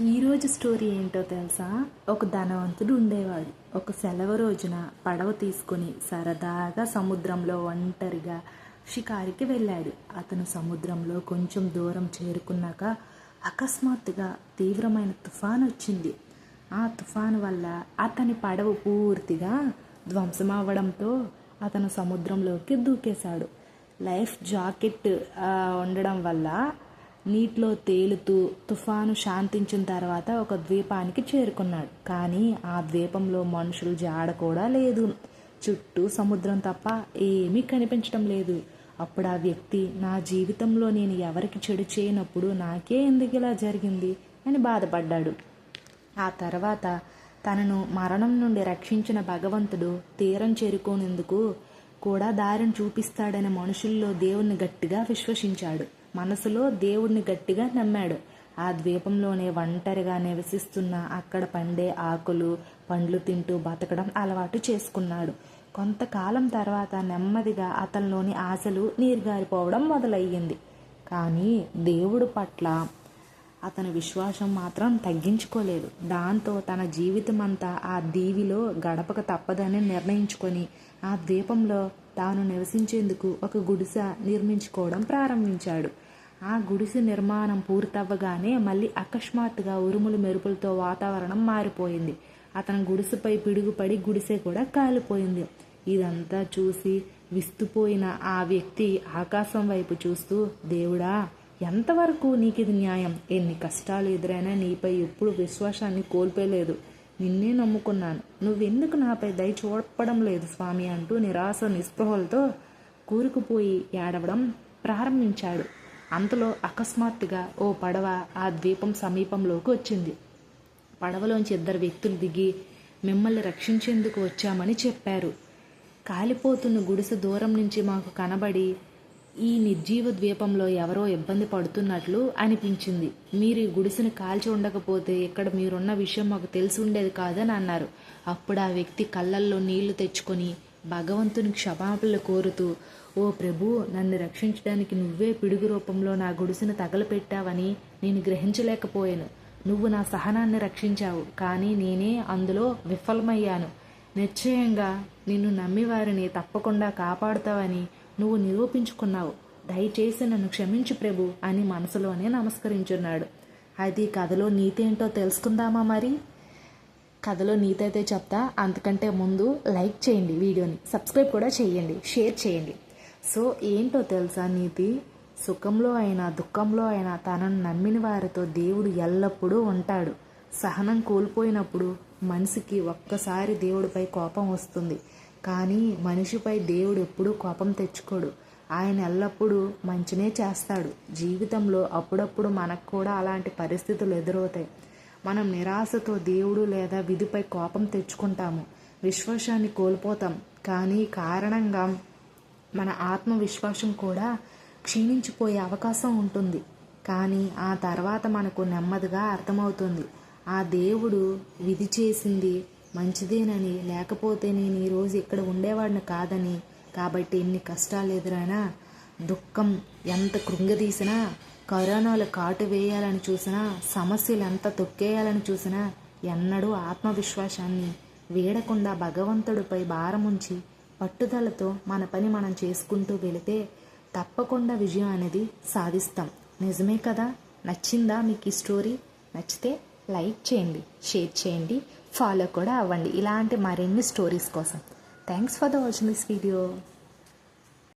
ఈరోజు స్టోరీ ఏంటో తెలుసా? ఒక ధనవంతుడు ఉండేవాడు. ఒక సెలవు రోజున పడవ తీసుకొని సరదాగా సముద్రంలో ఒంటరిగా షికారికి వెళ్ళాడు. అతను సముద్రంలో కొంచెం దూరం చేరుకున్నాక అకస్మాత్తుగా తీవ్రమైన తుఫాన్ వచ్చింది. ఆ తుఫాన్ వల్ల అతని పడవ పూర్తిగా ధ్వంసమవ్వడంతో అతను సముద్రంలోకి దూకేశాడు. లైఫ్ జాకెట్ ఉండడం వల్ల నీటిలో తేలుతూ తుఫాను శాంతించిన తర్వాత ఒక ద్వీపానికి చేరుకున్నాడు. కానీ ఆ ద్వీపంలో మనుషులు జాడ కూడా లేదు. చుట్టూ సముద్రం తప్ప ఏమీ కనిపించడం లేదు. అప్పుడు ఆ వ్యక్తి నా జీవితంలో నేను ఎవరికి చెడు చేయనప్పుడు నాకే ఎందుకు ఇలా జరిగింది? అని బాధపడ్డాడు. ఆ తర్వాత తనను మరణం నుండి రక్షించిన భగవంతుడు తీరం చేరుకోనేందుకు కూడా దారిని చూపిస్తాడని మనుషుల్లో దేవుణ్ణి గట్టిగా విశ్వసించాడు. మనసులో దేవుణ్ణి గట్టిగా నమ్మాడు. ఆ ద్వీపంలోనే ఒంటరిగా నివసిస్తున్న అక్కడ పండే ఆకులు పండ్లు తింటూ బతకడం అలవాటు చేసుకున్నాడు. కొంతకాలం తర్వాత నెమ్మదిగా అతనిలోని ఆశలు నీరుగారిపోవడం మొదలయ్యింది. కానీ దేవుడు పట్ల అతని విశ్వాసం మాత్రం తగ్గించుకోలేదు. దాంతో తన జీవితం అంతా ఆ దీవిలో గడపక తప్పదని నిర్ణయించుకొని ఆ ద్వీపంలో తాను నివసించేందుకు ఒక గుడిసె నిర్మించుకోవడం ప్రారంభించాడు. ఆ గుడిసె నిర్మాణం పూర్తవ్వగానే మళ్ళీ అకస్మాత్తుగా ఉరుములు మెరుపులతో వాతావరణం మారిపోయింది. అతని గుడిసెపై పిడుగుపడి గుడిసె కూడా కాలిపోయింది. ఇదంతా చూసి విస్తుపోయిన ఆ వ్యక్తి ఆకాశం వైపు చూస్తూ దేవుడా ఎంతవరకు నీకు ఇది న్యాయం? ఎన్ని కష్టాలు ఎదురైనా నీపై ఎప్పుడు విశ్వాసాన్ని కోల్పోలేదు. నిన్నే నమ్ముకున్నాను. నువ్వెందుకు నాపై దయ చూడపడం లేదు స్వామి అంటూ నిరాశ నిస్పృహలతో కూరుకుపోయి ఏడవడం ప్రారంభించాడు. అంతలో అకస్మాత్తుగా ఓ పడవ ఆ ద్వీపం సమీపంలోకి వచ్చింది. పడవలోంచి ఇద్దరు వ్యక్తులు దిగి మిమ్మల్ని రక్షించేందుకు వచ్చామని చెప్పారు. కాలిపోతున్న గుడిసె దూరం నుంచి మాకు కనబడి ఈ నిర్జీవ ద్వీపంలో ఎవరో ఇబ్బంది పడుతున్నట్లు అనిపించింది. మీరు ఈ గుడిసెను కాల్చి ఉండకపోతే ఇక్కడ మీరున్న విషయం మాకు తెలిసి ఉండేది కాదని అన్నారు. అప్పుడు ఆ వ్యక్తి కళ్ళల్లో నీళ్ళు తెచ్చుకొని భగవంతుని క్షమాపణలు కోరుతూ ఓ ప్రభు నన్ను రక్షించడానికి నువ్వే పిడుగు రూపంలో నా గుడిసెను తగలపెట్టావని నేను గ్రహించలేకపోయాను. నువ్వు నా సహనాన్ని రక్షించావు కానీ నేనే అందులో విఫలమయ్యాను. నిశ్చయంగా నిన్ను నమ్మి వారిని తప్పకుండా కాపాడుతావని నువ్వు నిరూపించుకున్నావు. దయచేసి నన్ను క్షమించు ప్రభు అని మనసులోనే నమస్కరించున్నాడు. అది కథలో నీతి ఏంటో తెలుసుకుందామా మరి? కథలో నీతి అయితే చెప్తా. అంతకంటే ముందు లైక్ చేయండి వీడియోని. సబ్స్క్రైబ్ కూడా చేయండి. షేర్ చేయండి. సో ఏంటో తెలుసా నీతి? సుఖంలో అయినా దుఃఖంలో అయినా తనను నమ్మిన వారితో దేవుడు ఎల్లప్పుడూ ఉంటాడు. సహనం కోల్పోయినప్పుడు మనిషికి ఒక్కసారి దేవుడిపై కోపం వస్తుంది. కానీ మనిషిపై దేవుడు ఎప్పుడూ కోపం తెచ్చుకోడు. ఆయన ఎల్లప్పుడూ మంచినే చేస్తాడు. జీవితంలో అప్పుడప్పుడు మనకు కూడా అలాంటి పరిస్థితులు ఎదురవుతాయి. మనం నిరాశతో దేవుడు లేదా విధిపై కోపం తెచ్చుకుంటాము. విశ్వాసాన్ని కోల్పోతాం. కానీ కారణంగా మన ఆత్మవిశ్వాసం కూడా క్షీణించిపోయే అవకాశం ఉంటుంది. కానీ ఆ తర్వాత మనకు నెమ్మదిగా అర్థమవుతుంది. ఆ దేవుడు విధి చేసింది మంచిదేనని లేకపోతే నేను ఈరోజు ఇక్కడ ఉండేవాడిని కాదని కాబట్టి ఎన్ని కష్టాలు ఎదురైనా దుఃఖం ఎంత కృంగదీసినా కరోనాలు కాటు వేయాలని చూసినా సమస్యలు ఎంత తొక్కేయాలని చూసినా ఎన్నడూ ఆత్మవిశ్వాసాన్ని వీడకుండా భగవంతుడిపై భారముంచి పట్టుదలతో మన పని మనం చేసుకుంటూ వెళితే తప్పకుండా విజయం అనేది సాధిస్తాం. నిజమే కదా? నచ్చిందా మీకు ఈ స్టోరీ? నచ్చితే లైక్ చేయండి షేర్ చేయండి ఫాలో కూడా అవ్వండి. ఇలాంటి మరిన్ని స్టోరీస్ కోసం. Thanks for the watching this video.